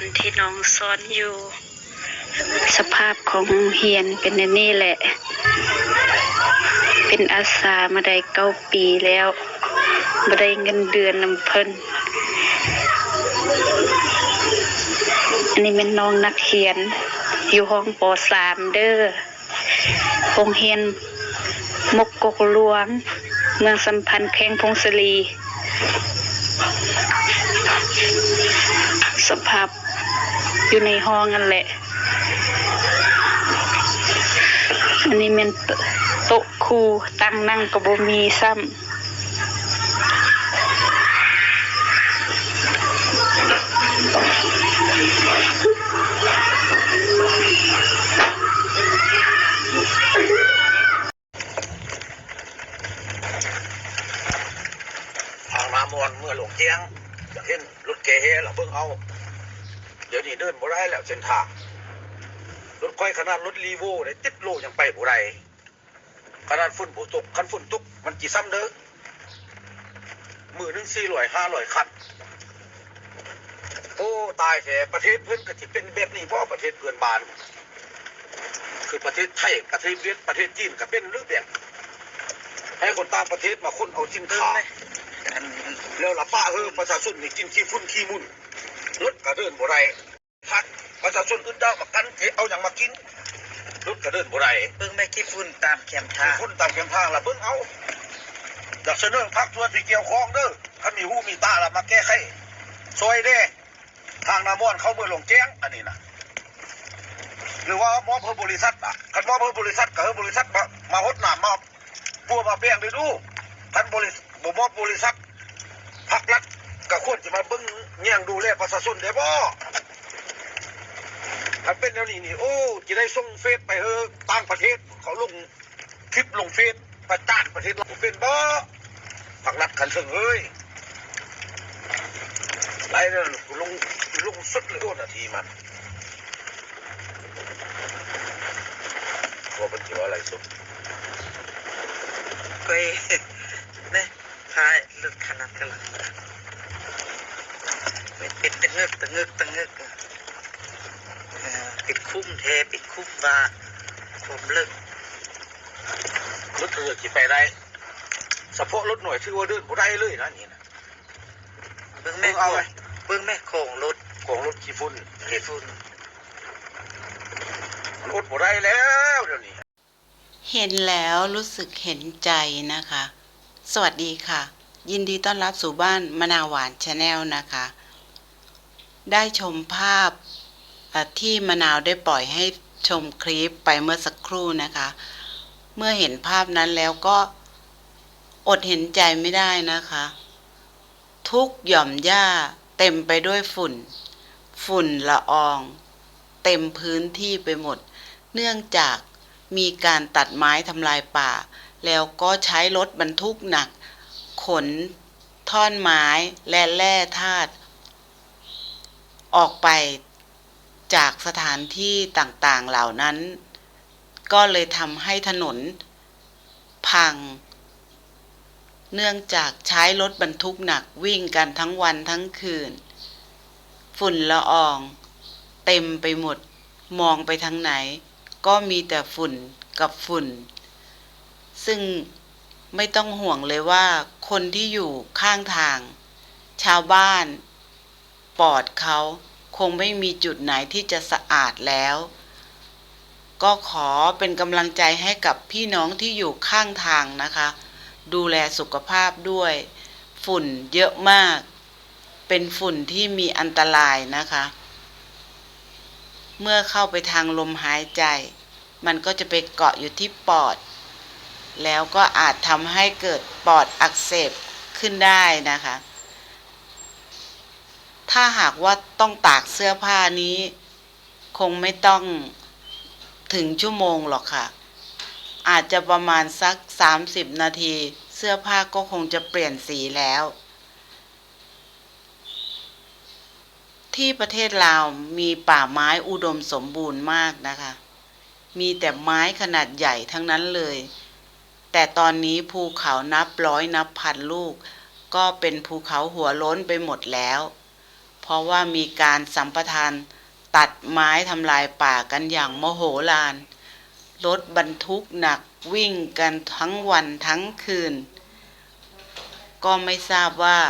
ารที่น้องซ้อนอยู่ สภาพของโรงเรียนเป็นอันนี่แหละ เป็นอาสามาได้เก้าปีแล้วมาได้เงินเดือนนำเพิ่นอันนี้เป็นน้องนักเขียน อยู่ห้องปสามเด้อโรงเรียนมกกกหลวง เมืองสัมพันธ์แพงพงศรีสภาพ อยู่ในห้องนั่นแหละ อันนี้เป็นโต๊ะครูตั้งนั่งกับบ่มีซ้ำทางมามวนเมื่อหลงเจียงอยากเห็นรถเกเฮเราเพิ่งเอา เดี๋ยวนี้เดินบ่ได้แล้วเส้นทางรถค่อยขนาดรถรีโวได้ติดโลยังไปบ่ได้ขนาดฝุ่นบ่ตกคันฝุ่นตกมันกี่ซ้ำเด้อมือหนึงสี่ร้อยห้าร้อยคันโอ้ตายแท้ประเทศเพื่อนก็สิเป็นแบบนี้เพราะประเทศเพื่อนบ้าน คือประเทศไทยประเทศเวียดประเทศจีนก็เป็นหรือแบบให้คนต่างประเทศมาคนเอาสินค้าแล้วล่ะป้าเออประชาชนนี่กินขี้ฝุ่นขี้มุน รถก็เดินบ่ได้พักประชาชนอื่นเจ้ามากันเทเอาอย่างมากินรถก็เดินบ่ได้เพิ่งไม่คิดฝุ่นตามแคมทางคนตามเข็มทางละเบิ่งเอาอยากเสนอพักส่วนที่เกี่ยวข้องเด้อถ้ามีหูมีตาละมาแก้ไขช่วยเด้ทางนามอนเขาเมื่อลงแจ้งอันนี้นะหรือว่ามอบเพื่อบริษัทอะคันมอบเพื่อบริษัทก็เพื่อบริษัทมามาหดหนามมาปัวมาแบ่งด้วยดูคันบริษัทบ่มอบบริษัทพักรัฐ ก็ควรจะมาเบิ้งแย่งดูแลประชาชนได้บ่ถ้าเป็นแล้วนี้นี่โอ้จะได้ส่งเฟซไปเฮอต่างประเทศเขาลงคลิปลงเฟซประจานประเทศเราเป็นบ่พักรัฐคันเชิงเอ้ยไรนั่นลงลงสุดเลยโอ้นาทีมันว่าเป็นที่ว่าอะไรสุดไปเนี่ยพายรถขนาดกันละเป็นตะเงึกตะเงึกตะเงึกอะเออปิดคุ้มเทปิดคุ้มว่าผมเลิกรถเรือขี่ไปได้เฉพาะรถหน่วยชื่อว่าเดินบ่ได้เลยนะนี่นะเบิ้งแม่เบิ่งเอาไว้เบิ้งแม่โค้งรถของรถขี้ฝุ่นเทฝุ่นมันอดบ่ได้แล้วเดี๋ยวนี้เห็นแล้วรู้สึกเห็นใจนะคะ สวัสดีค่ะ ยินดีต้อนรับสู่บ้านมะนาวหวานชาแนลนะคะ ได้ชมภาพที่มะนาวได้ปล่อยให้ชมคลิปไปเมื่อสักครู่นะคะ เมื่อเห็นภาพนั้นแล้วก็อดเห็นใจไม่ได้นะคะ ทุกหย่อมหญ้าเต็มไปด้วยฝุ่น ฝุ่นละออง เต็มพื้นที่ไปหมด เนื่องจากมีการตัดไม้ทำลายป่า แล้วก็ใช้รถบรรทุกหนัก ขนท่อนไม้และแร่ธาตุ ออกไปจากสถานที่ต่างๆเหล่านั้น ก็เลยทำให้ถนน พัง เนื่องจากใช้รถบรรทุกหนักวิ่งกันทั้งวันทั้งคืน ฝุ่นละออง เต็มไปหมด มองไปทางไหน ก็มีแต่ฝุ่นกับฝุ่น ซึ่งไม่ต้องห่วงเลยว่าคนที่อยู่ข้างทาง ชาวบ้าน ปอดเขาคงไม่มีจุดไหนที่จะสะอาดแล้ว ก็ขอเป็นกำลังใจให้กับพี่น้องที่อยู่ข้างทางนะคะ ดูแลสุขภาพด้วย ฝุ่นเยอะมาก เป็นฝุ่นที่มีอันตรายนะคะ เมื่อเข้าไปทางลมหายใจ มันก็จะไปเกาะอยู่ที่ปอด แล้วก็อาจทำให้เกิดปอดอักเสบขึ้นได้นะคะ ถ้าหากว่าต้องตากเสื้อผ้านี้ คงไม่ต้องถึงชั่วโมงหรอกค่ะ อาจจะประมาณสัก 30 นาที เสื้อผ้าก็คงจะเปลี่ยนสีแล้ว ที่ประเทศลาวมีป่าไม้อุดมสมบูรณ์มากนะคะ มีแต่ไม้ขนาดใหญ่ทั้งนั้นเลย แต่ตอนนี้ภูเขานับร้อยนับพันลูก ก็เป็นภูเขาหัวล้นไปหมดแล้ว ราะว่ามีการสัมปทานตัดไม้ทำลายป่ากันอย่างโมโหลาน รถบรรทุกหนักวิ่งกันทั้งวันทั้งคืน ก็ไม่ทราบว่า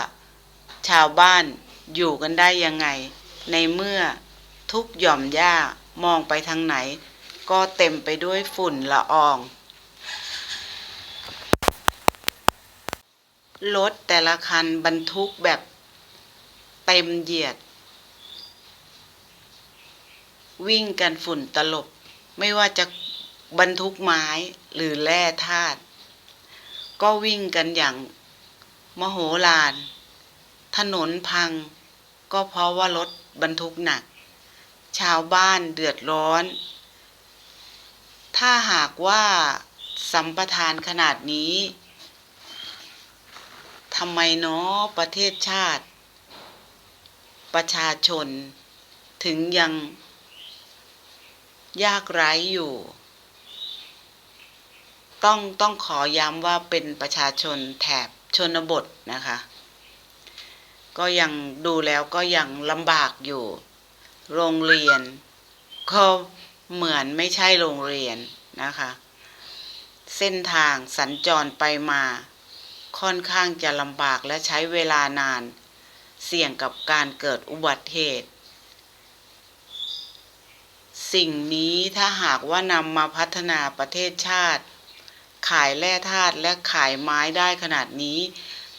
ชาวบ้านอยู่กันได้ยังไง ในเมื่อทุกหย่อมหญ้ามองไปทางไหน ก็เต็มไปด้วยฝุ่นละออง รถแต่ละคันบรรทุกแบบ เต็มเหยียด วิ่งกันฝุ่นตลบ ไม่ว่าจะบรรทุกไม้หรือแร่ธาตุก็วิ่งกันอย่างมโหฬารถนนพัง ก็เพราะว่ารถบรรทุกหนัก ชาวบ้านเดือดร้อน ถ้าหากว่าสัมปทานขนาดนี้ทำไมเนาะประเทศชาติ ประชาชน ถึงยังยากไร้อยู่ ต้องต้องขอย้ำว่าเป็นประชาชนแถบชนบทนะคะ ก็ยังดูแล้วก็ยังลำบากอยู่ โรงเรียน ก็เหมือนไม่ใช่โรงเรียนนะคะ เส้นทางสัญจรไปมา ค่อนข้างจะลำบากและใช้เวลานาน เสี่ยงกับการเกิดอุบัติเหตุ สิ่งนี้ถ้าหากว่านำมาพัฒนาประเทศชาติ ขายแร่ธาตุและขายไม้ได้ขนาดนี้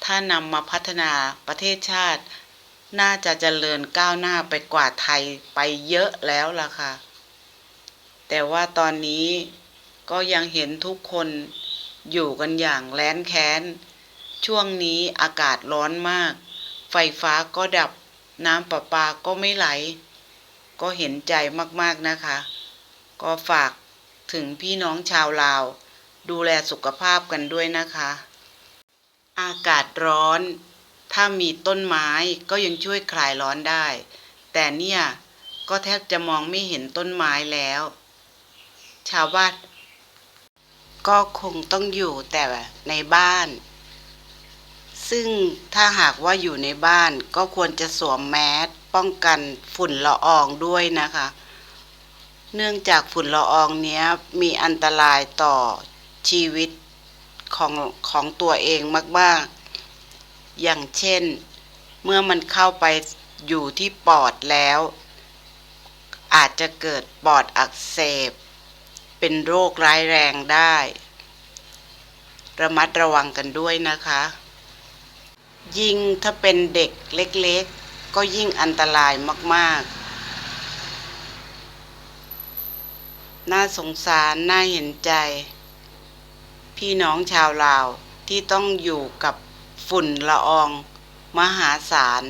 ถ้านำมาพัฒนาประเทศชาติ น่าจะเจริญก้าวหน้าไปกว่าไทยไปเยอะแล้วล่ะค่ะ แต่ว่าตอนนี้ก็ยังเห็นทุกคนอยู่กันอย่างแร้นแค้น ช่วงนี้อากาศร้อนมาก ไฟฟ้าก็ดับ น้ำประปาก็ไม่ไหล ก็เห็นใจมากๆนะคะ ก็ฝากถึงพี่น้องชาวลาว ดูแลสุขภาพกันด้วยนะคะ อากาศร้อน ถ้ามีต้นไม้ก็ยังช่วยคลายร้อนได้ แต่เนี่ยก็แทบจะมองไม่เห็นต้นไม้แล้ว ชาวบ้านก็คงต้องอยู่แต่ในบ้าน ซึ่งถ้าหากว่าอยู่ในบ้านก็ควรจะสวมแมสป้องกันฝุ่นละอองด้วยนะคะ เนื่องจากฝุ่นละอองเนี้ยมีอันตรายต่อชีวิตของของตัวเองมาก ๆ อย่างเช่น เมื่อมันเข้าไปอยู่ที่ปอดแล้ว อาจจะเกิดปอดอักเสบ เป็นโรคร้ายแรงได้ ระมัดระวังกันด้วยนะคะ ยิ่งถ้าเป็นเด็กเล็กๆ ก็ยิ่งอันตรายมากๆ น่าสงสาร น่าเห็นใจ พี่น้องชาวลาวที่ต้องอยู่กับฝุ่นละออง มหาศาล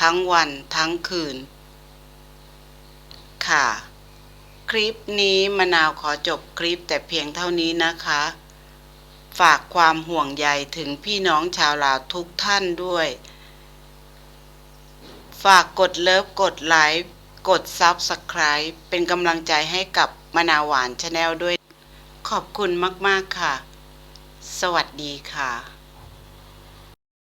ทั้งวันทั้งคืน ค่ะ คลิปนี้มะนาวขอจบคลิปแต่เพียงเท่านี้นะคะ ฝากความห่วงใยถึงพี่น้องชาวลาวทุกท่านด้วย ฝากกดเลิฟกดไลค์กดซับสไคร b e เป็นกำลังใจให้กับมนาหวานชาแนลด้วย ขอบคุณมาก ๆ ค่ะ สวัสดีค่ะ